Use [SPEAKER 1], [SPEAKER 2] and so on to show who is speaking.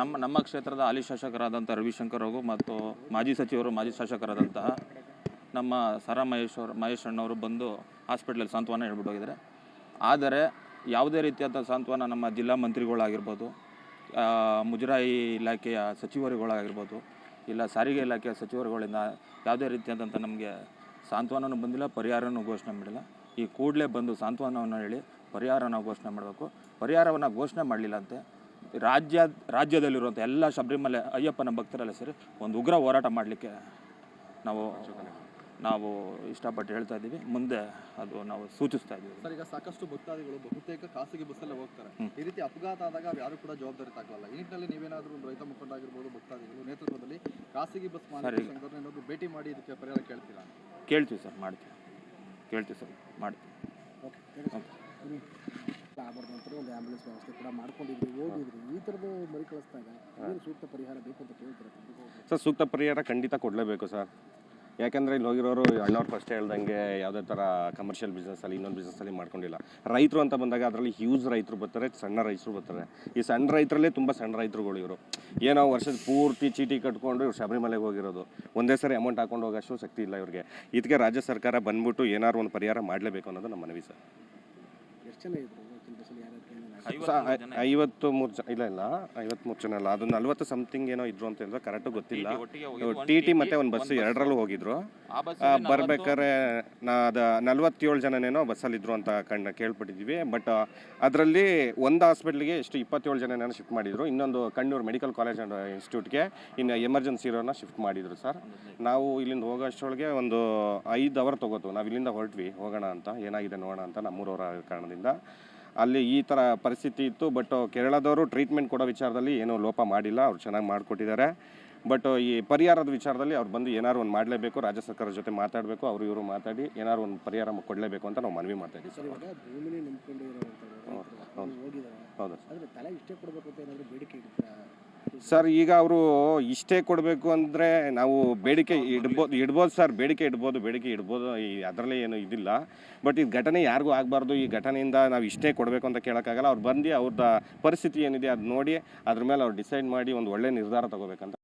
[SPEAKER 1] ನಮ್ಮ ನಮ್ಮ ಕ್ಷೇತ್ರದ ಹಾಲಿ ಶಾಸಕರಾದಂಥ ರವಿಶಂಕರ್ ಅವರು ಮತ್ತು ಮಾಜಿ ಸಚಿವರು, ಮಾಜಿ ಶಾಸಕರಾದಂತಹ ನಮ್ಮ ಸರ ಮಹೇಶ್ ಅವರು, ಮಹೇಶ್ ಅಣ್ಣವರು ಬಂದು ಹಾಸ್ಪಿಟ್ಲಲ್ಲಿ ಸಾಂತ್ವನ ಹೇಳ್ಬಿಟ್ಟು ಹೋಗಿದ್ದಾರೆ ಆದರೆ ಯಾವುದೇ ರೀತಿಯಾದ ಸಾಂತ್ವನ ನಮ್ಮ ಜಿಲ್ಲಾ ಮಂತ್ರಿಗಳಾಗಿರ್ಬೋದು ಮುಜರಾಯಿ ಇಲಾಖೆಯ ಸಚಿವರುಗಳಾಗಿರ್ಬೋದು, ಇಲ್ಲ ಸಾರಿಗೆ ಇಲಾಖೆಯ ಸಚಿವರುಗಳಿಂದ ಯಾವುದೇ ರೀತಿಯಾದಂಥ ನಮಗೆ ಸಾಂತ್ವನನೂ ಬಂದಿಲ್ಲ, ಪರಿಹಾರನೂ ಘೋಷಣೆ ಮಾಡಿಲ್ಲ. ಈ ಕೂಡಲೇ ಬಂದು ಸಾಂತ್ವನವನ್ನು ಹೇಳಿ ಪರಿಹಾರನ ಘೋಷಣೆ ಮಾಡಬೇಕು. ಪರಿಹಾರವನ್ನು ಘೋಷಣೆ ಮಾಡಲಿಲ್ಲ ಅಂತೆ. ರಾಜ್ಯ ರಾಜ್ಯದಲ್ಲಿರುವಂಥ ಎಲ್ಲ ಶಬರಿಮಲೆ ಅಯ್ಯಪ್ಪನ ಭಕ್ತರೆಲ್ಲ ಸೇರಿ ಒಂದು ಉಗ್ರ ಹೋರಾಟ ಮಾಡಲಿಕ್ಕೆ ನಾವು ನಾವು ಇಷ್ಟಪಟ್ಟು ಹೇಳ್ತಾ ಇದ್ದೀವಿ. ಮುಂದೆ ಅದು ನಾವು ಸೂಚಿಸ್ತಾ ಇದ್ದೀವಿ.
[SPEAKER 2] ಸರ್ ಈಗ ಸಾಕಷ್ಟು ಭಕ್ತಾದಿಗಳು ಬಹುತೇಕ ಖಾಸಗಿ ಬಸ್ಸಲ್ಲೇ ಹೋಗ್ತಾರೆ. ಈ ರೀತಿ ಅಪಘಾತ ಆದಾಗ ಅವ್ರು ಯಾರು ಕೂಡ ಜವಾಬ್ದಾರಿ ತಗೊಳ್ಳಲ್ಲ ಈ ನಿಟ್ಟಿನಲ್ಲಿ ನೀವೇನಾದರೂ ಒಂದು ರೈತ ಮುಖಂಡ ಆಗಿರ್ಬೋದು ಭಕ್ತಾದಿಗಳು ನೇತೃತ್ವದಲ್ಲಿ ಖಾಸಗಿ ಬಸ್ ಮಾಡಿ ಏನಾದ್ರು ಭೇಟಿ ಮಾಡಿ ಇದಕ್ಕೆ ಪರಿಹಾರ ಕೇಳ್ತೀರಾ?
[SPEAKER 1] ಕೇಳ್ತೀವಿ ಸರ್ ಮಾಡ್ತೀವಿ. ಕೇಳ್ತೀವಿ ಸರ್ ಮಾಡ್ತೀವಿ.
[SPEAKER 3] ಆಗಬಾರ್ದು ಅಂತ ಒಂದು ಆಂಬ್ಯುಲೆನ್ಸ್ ವ್ಯವಸ್ಥೆ ಕೂಡ ಮಾಡ್ಕೊಂಡಿದ್ರಿ ಹೋಗಿದ್ರು ಈ ಥರದ್ದು ಮರುಕಳಿಸಿದಾಗ ಏನು ಸೂಕ್ತ ಪರಿಹಾರ ಬೇಕು ಅಂತ ಕೇಳ್ತಾರೆ
[SPEAKER 4] ಸರ್ ಸೂಕ್ತ ಪರಿಹಾರ ಖಂಡಿತ ಕೊಡಲೇಬೇಕು ಸರ್. ಯಾಕಂದರೆ ಇಲ್ಲಿ ಹೋಗಿರೋರು ಅಣ್ಣವ್ರು ಫಸ್ಟ್ ಹೇಳ್ದಂಗೆ ಯಾವುದೇ ಥರ ಕಮರ್ಷಿಯಲ್ ಬಿಸ್ನೆಸ್ಸಲ್ಲಿ ಇನ್ನೊಂದು ಬಿಸ್ನೆಸ್ಸಲ್ಲಿ ಮಾಡ್ಕೊಂಡಿಲ್ಲ. ರೈತರು ಅಂತ ಬಂದಾಗ ಅದರಲ್ಲಿ ಹ್ಯೂಜ್ ರೈತರು ಬರ್ತಾರೆ ಸಣ್ಣ ರೈತರು ಬರ್ತಾರೆ. ಈ ಸಣ್ಣ ರೈತರಲ್ಲೇ ತುಂಬ ಸಣ್ಣ ರೈತರುಗಳು ಇವರು. ಏನೋ ವರ್ಷದ ಪೂರ್ತಿ ಚೀಟಿ ಕಟ್ಕೊಂಡು ಇವ್ರು ಶಬರಿಮಲೆಗೆ ಹೋಗಿರೋದು. ಒಂದೇ ಸರಿ ಅಮೌಂಟ್ ಹಾಕೊಂಡು ಹೋಗೋಷ್ಟು ಶಕ್ತಿ ಇಲ್ಲ ಇವ್ರಿಗೆ. ಇದಕ್ಕೆ ರಾಜ್ಯ ಸರ್ಕಾರ ಬಂದ್ಬಿಟ್ಟು ಏನಾದ್ರು ಒಂದು ಪರಿಹಾರ ಮಾಡಲೇಬೇಕು ಅನ್ನೋದು ನಮ್ಮ ಮನವಿ ಸರ್.
[SPEAKER 3] ಎಷ್ಟು ಜನ ಇದ್ರು?
[SPEAKER 1] ಐವತ್ತು
[SPEAKER 4] ಮೂರು ಜನ ಇಲ್ಲ ಇಲ್ಲ. ಐವತ್ಮೂರು ಜನ ಅಲ್ಲ. ಅದು ನಲ್ವತ್ತು ಸಮಥಿಂಗ್ ಏನೋ ಇದ್ರು ಅಂತ ಹೇಳಿದ್ರೆ ಗೊತ್ತಿಲ್ಲ. ಟಿ ಟಿ ಮತ್ತೆ ಒಂದು ಬಸ್ ಎರಡರಲ್ಲೂ ಹೋಗಿದ್ರು. ಬರ್ಬೇಕಾದ್ರೆ ನಾ ಅದು ನಲ್ವತ್ತೇಳು ಜನನೇನೋ ಬಸ್ಸಲ್ಲಿ ಇದ್ರು ಅಂತ ಕಂಡು ಕೇಳ್ಪಟ್ಟಿದ್ವಿ. ಬಟ್ ಅದರಲ್ಲಿ ಒಂದು ಹಾಸ್ಪಿಟ್ಲಿಗೆ ಎಷ್ಟು ಇಪ್ಪತ್ತೇಳು ಜನನೇನೋ ಶಿಫ್ಟ್ ಮಾಡಿದ್ರು. ಇನ್ನೊಂದು ಕಣ್ಣೂರು ಮೆಡಿಕಲ್ ಕಾಲೇಜ್ ಆ್ಯಂಡ್ ಇನ್ಸ್ಟಿಟ್ಯೂಟ್ಗೆ ಇನ್ನು ಎಮರ್ಜೆನ್ಸಿ ಇರೋನ ಶಿಫ್ಟ್ ಮಾಡಿದ್ರು ಸರ್ ನಾವು ಇಲ್ಲಿಂದ ಹೋಗೋಷ್ಟೊಳಗೆ ಒಂದು ಐದು ಅವರ್ ತಗೋತು. ನಾವು ಇಲ್ಲಿಂದ ಹೊರಟ್ವಿ. ಹೋಗೋಣ ಅಂತ. ಏನಾಗಿದೆ ನೋಡೋಣ ಅಂತ ನಮ್ಮೂರವರ ಕಾರಣದಿಂದ. ಅಲ್ಲಿ ಈ ಥರ ಪರಿಸ್ಥಿತಿ ಇತ್ತು. ಬಟ್ ಕೇರಳದವರು ಟ್ರೀಟ್ಮೆಂಟ್ ಕೊಡೋ ವಿಚಾರದಲ್ಲಿ ಏನೂ ಲೋಪ ಮಾಡಿಲ್ಲ. ಅವ್ರು ಚೆನ್ನಾಗಿ ಮಾಡಿಕೊಟ್ಟಿದ್ದಾರೆ. ಬಟ್ ಈ ಪರಿಹಾರದ ವಿಚಾರದಲ್ಲಿ ಅವ್ರು ಬಂದು ಏನಾರು ಒಂದು ಮಾಡಲೇಬೇಕು. ರಾಜ್ಯ ಸರ್ಕಾರದ ಜೊತೆ ಮಾತಾಡಬೇಕು. ಅವರು ಇವರು ಮಾತಾಡಿ ಏನಾರು ಒಂದು ಪರಿಹಾರ ಕೊಡಲೇಬೇಕು ಅಂತ ನಾವು ಮನವಿ ಮಾಡ್ತಾ ಇದ್ದೀವಿ
[SPEAKER 3] ಸರ್.
[SPEAKER 4] ಹೌದು
[SPEAKER 3] ಹೌದು. ಹೌದು.
[SPEAKER 4] ಸರ್, ಈಗ ಅವರು ಇಷ್ಟೇ ಕೊಡಬೇಕು ಅಂದರೆ ನಾವು ಬೇಡಿಕೆ ಇಡ್ಬೋದು ಇಡ್ಬೋದು ಸರ್, ಬೇಡಿಕೆ ಇಡ್ಬೋದು ಬೇಡಿಕೆ ಇಡ್ಬೋದು. ಈ ಅದರಲ್ಲೇ ಏನು ಇದಿಲ್ಲ. ಬಟ್ ಈ ಘಟನೆ ಯಾರಿಗೂ ಆಗಬಾರ್ದು. ಈ ಘಟನೆಯಿಂದ ನಾವು ಇಷ್ಟೇ ಕೊಡಬೇಕು ಅಂತ ಕೇಳೋಕ್ಕಾಗಲ್ಲ. ಅವ್ರು ಬಂದು ಅವ್ರದ್ದು ಪರಿಸ್ಥಿತಿ ಏನಿದೆ ಅದು ನೋಡಿ, ಅದ್ರ ಮೇಲೆ ಅವ್ರು ಡಿಸೈಡ್ ಮಾಡಿ ಒಂದು ಒಳ್ಳೆಯ ನಿರ್ಧಾರ ತಗೋಬೇಕಂತ.